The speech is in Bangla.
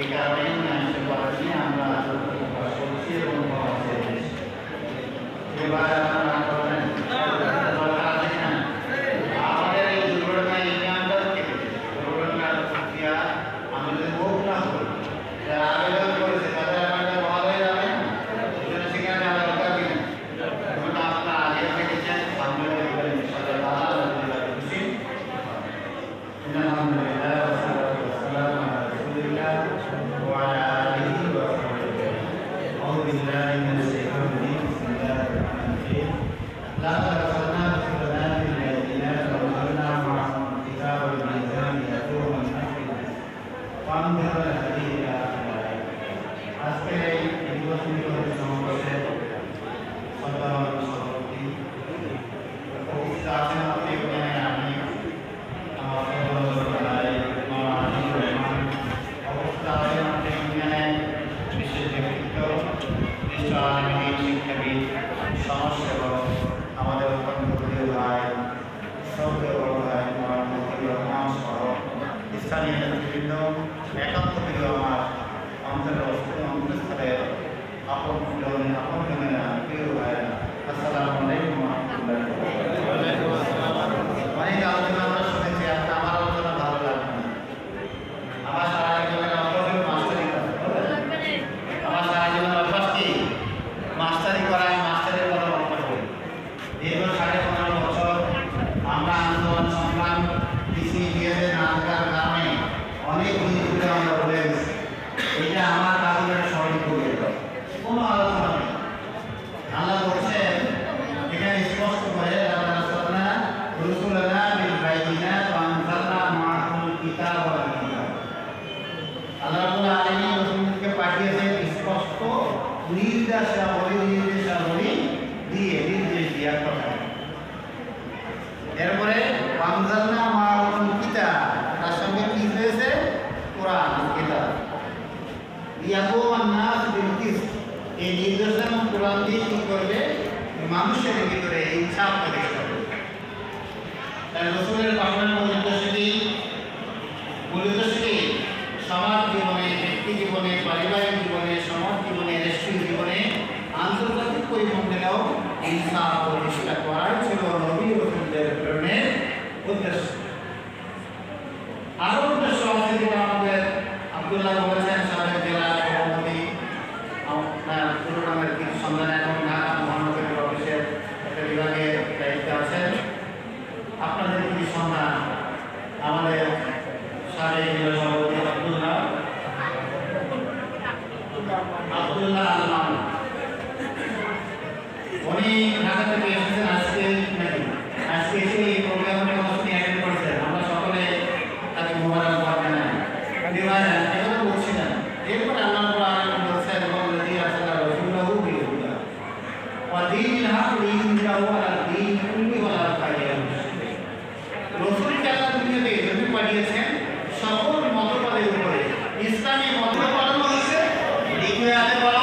এই কারণে আমরা করছি এবং এবার অনেক আলোচনা আমরা মাস্টারি আমার মাস্টারের কথা পনেরো বছর আমরা আন্দোলন সংগ্রাম কারণে অনেক এটা আমার ইয়াকুমান নাস বিল কিস এই নির্দেশনা কোরআন দিয়ে কি করবে মানুষের ভিতরে ইনসাফ প্রতিষ্ঠা করবে তাই রসুলের পাঠানোর মূল উদ্দেশ্য কি মূল সমাজ জীবনে ব্যক্তি জীবনে পারিবারিক জীবনে সমাজ জীবনে রাষ্ট্রীয় জীবনে আন্তর্জাতিক পরিমণ্ডলেও ইনসাফ প্রতিষ্ঠা করার Gracias.